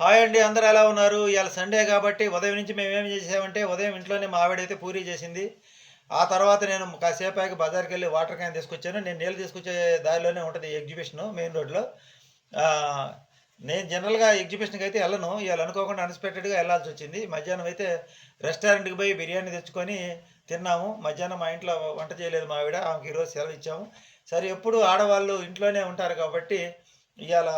Hi అండి అందరూ ఎలా ఉన్నారు? ఇవాళ సండే కాబట్టి ఉదయం నుంచి మేము ఏం చేసామంటే ఉదయం ఇంట్లోనే మా ఆవిడైతే పూరి చేసింది. ఆ తర్వాత నేను కాసేపాకి బజార్కి వెళ్ళి వాటర్ క్యాన్ తీసుకొచ్చాను. నేను నీళ్ళు తీసుకొచ్చే దారిలోనే ఉంటుంది ఎగ్జిబిషన్ మెయిన్ రోడ్లో నేను జనరల్గా ఎగ్జిబిషన్కి అయితే వెళ్ళను. ఇవాళ అనుకోకుండా అన్ఎక్స్పెక్టెడ్గా వెళ్ళాల్సి వచ్చింది. మధ్యాహ్నం అయితే రెస్టారెంట్కి పోయి బిర్యానీ తెచ్చుకొని తిన్నాము. మధ్యాహ్నం మా ఇంట్లో వంట చేయలేదు మా ఆవిడ. ఆమెకి ఈరోజు సెలవు ఇచ్చాము సరే ఎప్పుడు ఆడవాళ్ళు ఇంట్లోనే ఉంటారు కాబట్టి ఇవాళ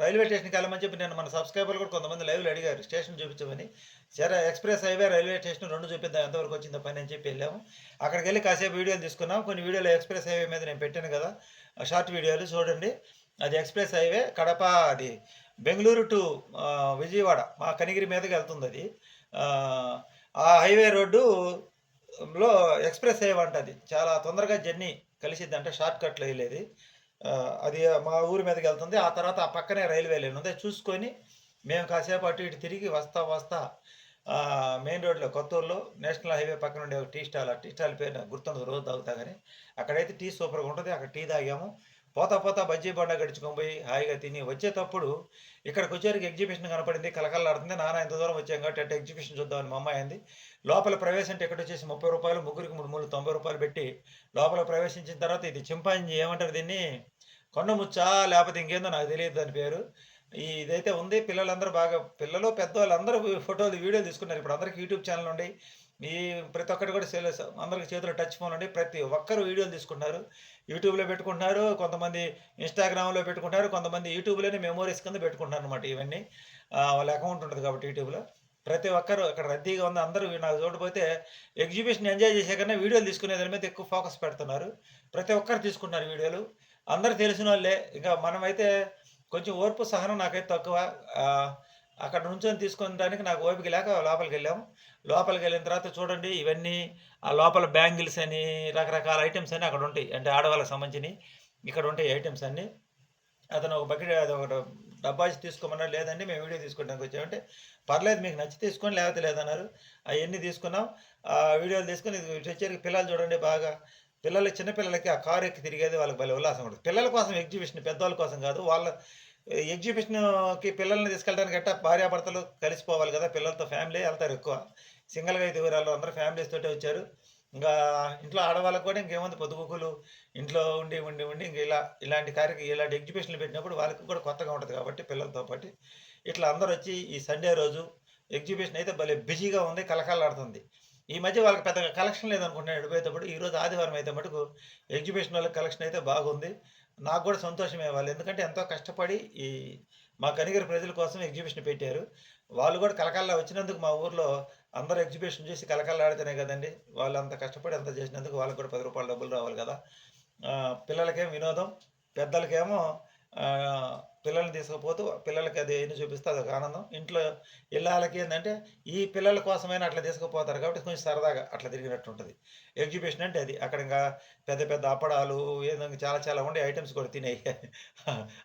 రైల్వే స్టేషన్కి వెళ్ళమని చెప్పి నేను మన సబ్స్క్రైబర్లు కూడా కొంతమంది లైవ్లో అడిగారు స్టేషన్ చూపించమని. సరే ఎక్స్ప్రెస్ హైవే రైల్వే స్టేషన్ రెండు చూపిద్దాం ఎంతవరకు వచ్చిందో పని అని చెప్పి వెళ్ళాము. అక్కడికి వెళ్ళి కాసేపు వీడియోలు తీసుకున్నాం. కొన్ని వీడియోలు ఎక్స్ప్రెస్ హైవే మీద నేను పెట్టాను కదా షార్ట్ వీడియోలు చూడండి. అది ఎక్స్ప్రెస్ హైవే కడప అది బెంగళూరు టు విజయవాడ మా కనిగిరి మీదకి వెళ్తుంది అది. ఆ, హైవే రోడ్డు లో ఎక్స్ప్రెస్ హైవే అంట అది. చాలా తొందరగా జర్నీ కలిసిద్ది అంటే షార్ట్ కట్లో వెళ్ళేది. అది మా ఊరి మీదకి వెళ్తుంది. ఆ తర్వాత ఆ పక్కనే రైల్వే లైన్ ఉంది. చూసుకొని మేము కాసేపు అటు ఇటు తిరిగి వస్తా వస్తా మెయిన్ రోడ్లో కొత్తూరులో నేషనల్ హైవే పక్కన ఉండే ఒక టీ స్టాల్ ఆ టీ స్టాల్ పేరు నాకు గుర్తుంది రోజు తాగుతా కానీ అక్కడైతే టీ సూపర్గా ఉంటుంది. అక్కడ టీ తాగాము. పోతా పోతా బజ్జీ బండ గడుచుకొని పోయి హాయిగా తిని వచ్చేటప్పుడు ఇక్కడికి వచ్చేసరికి ఎగ్జిబిషన్ కనపడింది. కలకలాడుతుంది నాన్న ఇంత దూరం వచ్చాం కాబట్టి అంటే ఎగ్జిబిషన్ చూద్దామని మా అమ్మాయి అంది లోపల ప్రవేశం టికెట్ వచ్చేసి ముప్పై రూపాయలు ముగ్గురికి మూడు మూడు తొంభై రూపాయలు పెట్టి లోపల ప్రవేశించిన తర్వాత ఇది చింపాంజీ ఏమంటారు దీన్ని? కొండముచ్చా లేకపోతే ఇంకేందో నాకు తెలియదు దాని పేరు. ఈ ఇదైతే ఉంది. పిల్లలందరూ బాగా పిల్లలు పెద్దవాళ్ళు అందరూ ఫోటోలు వీడియోలు తీసుకున్నారు. ఇప్పుడు అందరికి యూట్యూబ్ ఛానల్ ఉండి ఈ ప్రతి ఒక్కటి కూడా సేల్ అందరికి చేతిలో టచ్ ఫోన్ ఉండి ప్రతి ఒక్కరు వీడియోలు తీసుకుంటున్నారు. యూట్యూబ్లో పెట్టుకుంటున్నారు కొంతమంది ఇన్స్టాగ్రామ్లో పెట్టుకుంటారు కొంతమంది యూట్యూబ్లోనే మెమోరీస్ కింద పెట్టుకుంటున్నారు అనమాట ఇవన్నీ. వాళ్ళ అకౌంట్ ఉంటుంది కాబట్టి యూట్యూబ్లో. ప్రతి ఒక్కరు అక్కడ రద్దీగా ఉంది. అందరూ నాకు చూడపోతే ఎగ్జిబిషన్ ఎంజాయ్ చేసే కన్నా వీడియోలు తీసుకునే దాని మీద ఎక్కువ ఫోకస్ పెడుతున్నారు. ప్రతి ఒక్కరు తీసుకుంటున్నారు వీడియోలు. అందరు తెలిసిన వాళ్ళే ఇంకా మనమైతే కొంచెం ఓర్పు సహనం నాకైతే తక్కువ. అక్కడ నుంచొని తీసుకునేదానికి నాకు ఓపిక లేక లోపలికి వెళ్ళాము లోపలికి వెళ్ళిన తర్వాత చూడండి ఇవన్నీ ఆ లోపల బ్యాంగిల్స్ అని రకరకాల ఐటమ్స్ అని అక్కడ ఉంటాయి. అంటే ఆడవాళ్ళకి సంబంధించినవి. ఇక్కడ ఉంటాయి ఐటమ్స్ అన్నీ. అతను ఒక బకెట్ అది ఒక డబ్బా తీసుకోమన్నా లేదండి మేము వీడియో తీసుకోవడానికి వచ్చామంటే పర్లేదు మీకు నచ్చి తీసుకొని లేకపోతే లేదన్నారు. అవన్నీ తీసుకున్నాం. ఆ వీడియోలు తీసుకొని ఇది వచ్చేసరికి పిల్లలు చూడండి బాగా. పిల్లలు చిన్నపిల్లలకి ఆ కారు ఎక్కి తిరిగేది వాళ్ళకి భలే ఉల్లాసం ఉంటుంది. పిల్లల కోసం ఎగ్జిబిషన్ పెద్దవాళ్ళ కోసం కాదు వాళ్ళ ఎగ్జిబిషన్కి పిల్లల్ని తీసుకెళ్ళడానికి గట్టా భార్యాభర్తలు కలిసిపోవాలి కదా పిల్లలతో ఫ్యామిలీ వెళ్తారు ఎక్కువ. సింగిల్గా అయితే ఊరాలు అందరూ ఫ్యామిలీస్ తోటే వచ్చారు. ఇంకా ఇంట్లో ఆడవాళ్ళకు కూడా ఇంకేముంది పొద్దుగుకులు ఇంట్లో ఉండి ఉండి ఉండి ఇంక ఇలా ఇలాంటి కార్యక్రమం ఇలాంటి ఎగ్జిబిషన్లు పెట్టినప్పుడు వాళ్ళకి కూడా కొత్తగా ఉంటుంది కాబట్టి పిల్లలతో పాటు. ఇట్లా అందరూ వచ్చి ఈ సండే రోజు ఎగ్జిబిషన్ అయితే భలే బిజీగా ఉంది కలకాలాడుతుంది ఈ మధ్య వాళ్ళకి పెద్దగా కలెక్షన్ లేదనుకుంటున్నాను ఎడిపోయేటప్పుడు ఈ రోజు ఆదివారం అయితే మటుకు ఎగ్జిబిషన్ వాళ్ళకి కలెక్షన్ అయితే బాగుంది. నాకు కూడా సంతోషమే వాళ్ళు. ఎందుకంటే ఎంతో కష్టపడి ఈ మా కనిగిరి ప్రజల కోసం ఎగ్జిబిషన్ పెట్టారు. వాళ్ళు కూడా కలకల్లా వచ్చినందుకు మా ఊర్లో అందరూ ఎగ్జిబిషన్ చూసి కలకల్లాడితేనే కదండి. వాళ్ళు అంత కష్టపడి అంత చేసినందుకు వాళ్ళకి కూడా పది రూపాయలు డబ్బులు రావాలి కదా. పిల్లలకేం వినోదం పెద్దలకేమో పిల్లల్ని తీసుకుపోతూ పిల్లలకి అది ఎన్ని చూపిస్తే అదొక ఆనందం. ఇంట్లో ఇళ్ళకి ఏంటంటే ఈ పిల్లల కోసమైనా అట్లా తీసుకుపోతారు కాబట్టి కొంచెం సరదాగా అట్లా తిరిగినట్టు ఉంటుంది. ఎగ్జిబిషన్ అంటే అది. అక్కడ ఇంకా పెద్ద పెద్ద అప్పడాలు ఏదో చాలా చాలా ఉండే ఐటమ్స్ కూడా తినేవి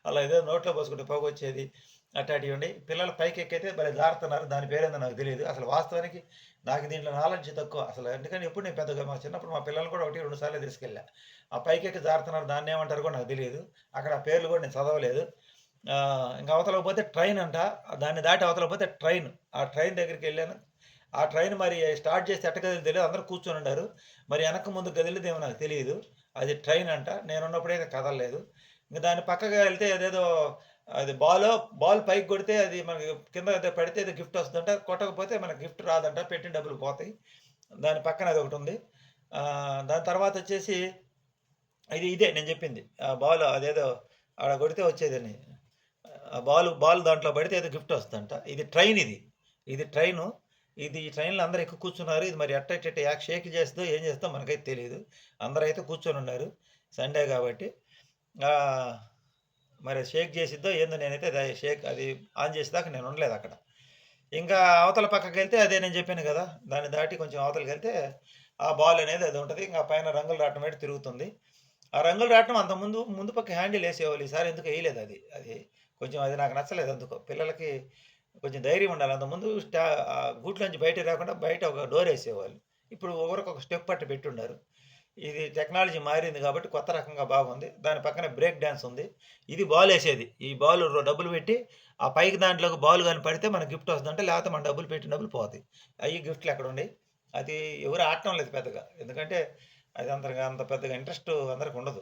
అలా ఏదో నోట్లో పోసుకుంటే పోగొచ్చేది అట్లాంటివి ఉండి. పిల్లలు పైకి ఎక్కైతే భలే జారుతున్నారు. దాని పేరేందో నాకు తెలియదు. అసలు వాస్తవానికి నాకు దీంట్లో నాలెడ్జ్ తక్కువ అసలు. ఎందుకంటే ఎప్పుడు నేను పెద్దగా మా చిన్నప్పుడు మా పిల్లలు కూడా ఒకటి రెండు సార్లు తీసుకెళ్ళా. ఆ పైకి ఎక్కి జారుతున్నారు. దాన్ని ఏమంటారు కూడా నాకు తెలియదు. అక్కడ ఆ పేర్లు కూడా నేను చదవలేదు. ఇంకా అవతలకు పోతే ట్రైన్ అంట. దాన్ని దాటి అవతల పోతే ట్రైన్. ఆ ట్రైన్ దగ్గరికి వెళ్ళాను. ఆ ట్రైన్ మరి స్టార్ట్ చేస్తే ఎట్ట తెలియదు. అందరూ కూర్చొని ఉన్నారు మరి వెనక ముందు గదిలేదేమో నాకు తెలియదు. అది ట్రైన్ అంట. నేను ఉన్నప్పుడైతే కదలలేదు. ఇంకా దాని పక్కగా వెళ్తే అదేదో అది బాల్ బాల్ పైకి కొడితే అది మనకి కింద పడితే అది గిఫ్ట్ వస్తుందంట. కొట్టకపోతే మనకి గిఫ్ట్ రాదంట. పెట్టిన డబ్బులు పోతాయి. దాని పక్కన అది ఒకటి ఉంది. దాని తర్వాత వచ్చేసి ఇది ఇదే నేను చెప్పింది. ఆ బాల్ అదేదో ఆడ కొడితే వచ్చేదని. బాల్ బాల్ దాంట్లో పడితే ఏదో గిఫ్ట్ వస్తుందంట. ఇది ట్రైన్ ఇది. ఇది ట్రైను. ఇది ఈ ట్రైన్లో అందరూ ఎక్కువ కూర్చున్నారు. ఇది మరి ఎట్ట ఎట్ట యాక్ షేక్ చేస్తుందో ఏం చేస్తుందో మనకైతే తెలియదు అందరూ అయితే కూర్చొని ఉన్నారు. సండే కాబట్టి. మరి షేక్ చేసిద్దో ఏందో నేనైతే అది షేక్ అది ఆన్ చేసేదాకా నేను ఉండలేదు అక్కడ. ఇంకా అవతల పక్కకి వెళ్తే అదే నేను చెప్పాను కదా. దాన్ని దాటి కొంచెం అవతలకి వెళ్తే ఆ బాల్ అనేది అది ఉంటుంది. ఇంకా పైన రంగులు రావటం అయితే తిరుగుతుంది. ఆ రంగులు రావటం అంత ముందు ముందు పక్క హ్యాండిల్ వేసేవాళ్ళు. ఈసారి ఎందుకు వేయలేదు అది. అది కొంచెం అది నాకు నచ్చలేదు అందుకో. పిల్లలకి కొంచెం ధైర్యం ఉండాలి. అంతకుముందు ముందు స్టా గూట్లోంచి బయట రాకుండా బయట ఒక డోర్ వేసేవాళ్ళు. ఇప్పుడు ఒకరికి ఒక స్టెప్ పట్టి పెట్టున్నారు ఇది టెక్నాలజీ మారింది కాబట్టి కొత్త రకంగా బాగుంది. దాని పక్కన బ్రేక్ డ్యాన్స్ ఉంది. ఇది బాల్ వేసేది. ఈ బాల్ డబ్బులు పెట్టి ఆ పైకి దాంట్లోకి బాల్ కానీ పడితే మనకు గిఫ్ట్ వస్తుందంటే లేకపోతే మన డబ్బులు పెట్టిన డబ్బులు పోతాయి. అవి గిఫ్ట్లు ఎక్కడ ఉన్నాయి అది ఎవరు ఆడటం లేదు పెద్దగా. ఎందుకంటే అది అంత అంత పెద్దగా ఇంట్రెస్ట్ అందరికి ఉండదు.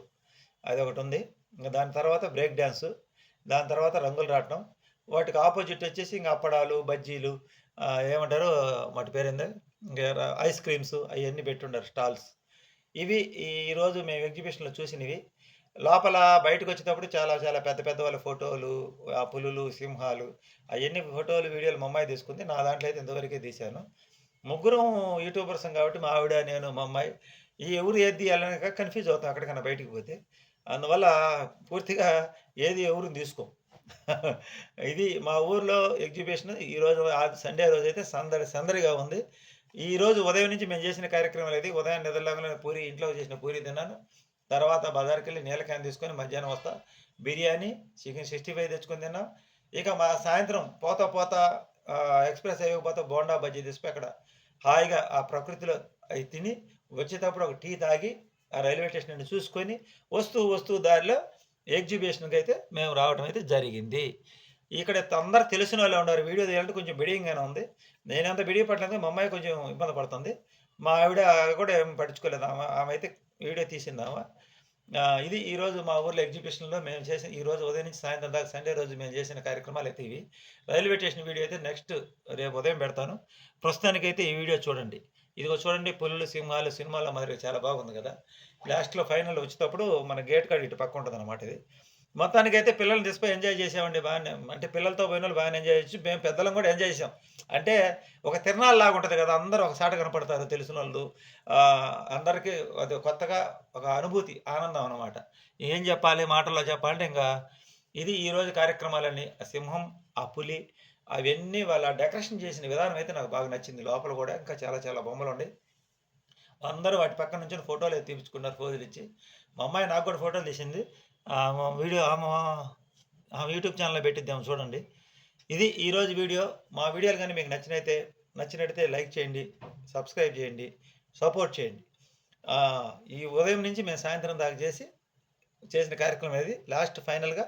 అది ఒకటి ఉంది. ఇంకా దాని తర్వాత బ్రేక్ డ్యాన్సు దాని తర్వాత రంగులు రావటం వాటికి ఆపోజిట్ వచ్చేసి ఇంకా అప్పడాలు బజ్జీలు ఏమంటారు? వాటి పేరేంది? ఇంకా ఐస్ క్రీమ్స్ అవన్నీ పెట్టుండారు స్టాల్స్. ఇవి ఈరోజు మేము ఎగ్జిబిషన్లో చూసినవి. లోపల బయటకు వచ్చేటప్పుడు చాలా చాలా పెద్ద పెద్ద వాళ్ళ ఫోటోలు ఆ పులులు సింహాలు అవన్నీ ఫోటోలు వీడియోలు మా అమ్మాయి తీసుకుంది. నా దాంట్లో అయితే ఇంతవరకే తీశాను. ముగ్గురం యూట్యూబర్స్ కాబట్టి మా ఆవిడ నేను మా అమ్మాయి ఈ ఎవరు ఏది తీయాలని కన్ఫ్యూజ్ అవుతాం అక్కడికన్నా బయటికి పోతే. అందువల్ల పూర్తిగా ఏది ఎవరు తీసుకో. ఇది మా ఊర్లో ఎగ్జిబిషన్ ఈరోజు ఆ సండే రోజు అయితే సందడి సందడిగా ఉంది. ఈ రోజు ఉదయం నుంచి మేము చేసిన కార్యక్రమం ఇది ఉదయం నిద్రలాగానే పూరి ఇంట్లో చేసిన పూరి తిన్నాను. తర్వాత బజార్కి వెళ్ళి నీళ్ళ తీసుకొని మధ్యాహ్నం వస్తా. బిర్యానీ చికెన్ సిక్స్టీ ఫైవ్ తెచ్చుకొని తిన్నాం. ఇక మా సాయంత్రం పోతా పోతా ఎక్స్ప్రెస్ హైవే పోతా బోండా బజ్జీ తీసుకుని అక్కడ హాయిగా ఆ ప్రకృతిలో అవి తిని వచ్చేటప్పుడు ఒక టీ తాగి ఆ రైల్వే స్టేషన్ చూసుకొని వస్తూ వస్తూ దారిలో ఎగ్జిబిషన్కి అయితే మేము రావడం అయితే జరిగింది. ఇక్కడ అందరు తెలిసిన వాళ్ళు ఉన్నారు. వీడియో తీయాలంటే కొంచెం బిడియంగానే ఉంది. నేనంత బిడియ పట్టలేదు. మా అమ్మాయి కొంచెం ఇబ్బంది పడుతుంది. మా ఆవిడ కూడా ఏం పట్టించుకోలేదు. ఆమె ఆమె అయితే వీడియో తీసిందామా ఇది ఈరోజు మా ఊర్లో ఎగ్జిబిషన్లో మేము చేసిన ఈ రోజు ఉదయం నుంచి సాయంత్రం దాకా సండే రోజు మేము చేసిన కార్యక్రమాలు అయితే ఇవి. రైల్వే స్టేషన్ వీడియో అయితే నెక్స్ట్ రేపు ఉదయం పెడతాను. ప్రస్తుతానికైతే ఈ వీడియో చూడండి. ఇదిగో చూడండి పులులు సింహాలు సినిమాల మాదిరిగా చాలా బాగుంది కదా. లాస్ట్లో ఫైనల్ వచ్చేటప్పుడు మన గేట్ కాడ ఇటు పక్క ఉంటుంది అనమాట ఇది. మొత్తానికైతే పిల్లల్ని తీసుకుపోయి ఎంజాయ్ చేసామండి బాగానే. అంటే పిల్లలతో పోయిన వాళ్ళు బాగానే ఎంజాయ్ చేయొచ్చు. మేము పెద్దలం కూడా ఎంజాయ్ చేసాం. అంటే ఒక తిరణాలు లాగా ఉంటుంది కదా అందరూ ఒకసాట కనపడతారు తెలిసిన వాళ్ళు. అందరికీ అది కొత్తగా ఒక అనుభూతి ఆనందం అనమాట ఏం చెప్పాలి మాటల్లో చెప్పాలంటే ఇంకా ఇది ఈరోజు కార్యక్రమాలన్నీ సింహం ఆ పులి అవన్నీ వాళ్ళ డెకరేషన్ చేసిన విధానం అయితే నాకు బాగా నచ్చింది. లోపల కూడా ఇంకా చాలా చాలా బొమ్మలు ఉన్నాయి. అందరూ వాటి పక్కన నుంచి ఫోటోలు తీపించుకున్నారు ఫోజులు ఇచ్చి. మా అమ్మాయి నాకు కూడా ఫోటోలు తీసింది. వీడియో ఆమె యూట్యూబ్ ఛానల్లో పెట్టిద్దాం చూడండి. ఇది ఈరోజు వీడియో. మా వీడియోలు కానీ మీకు నచ్చినైతే నచ్చినట్టయితే లైక్ చేయండి సబ్స్క్రైబ్ చేయండి సపోర్ట్ చేయండి. ఈ ఉదయం నుంచి మేము సాయంత్రం దాకా చేసి చేసిన కార్యక్రమం ఇది. లాస్ట్ ఫైనల్గా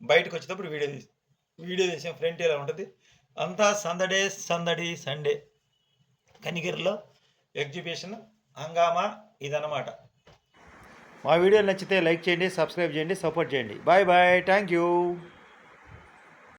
బయటకు వచ్చేటప్పుడు వీడియో తీసి వీడియో తీసాం ఫ్రంట్ ఇలా ఉంటుంది? అంతా సందడే సందడి సండే. కనిగిరిలో ఎగ్జిబిషన్ హంగామా ఇదన్నమాట. మా వీడియో నచ్చితే లైక్ చేయండి సబ్స్క్రైబ్ చేయండి సపోర్ట్ చేయండి. Bye bye thank you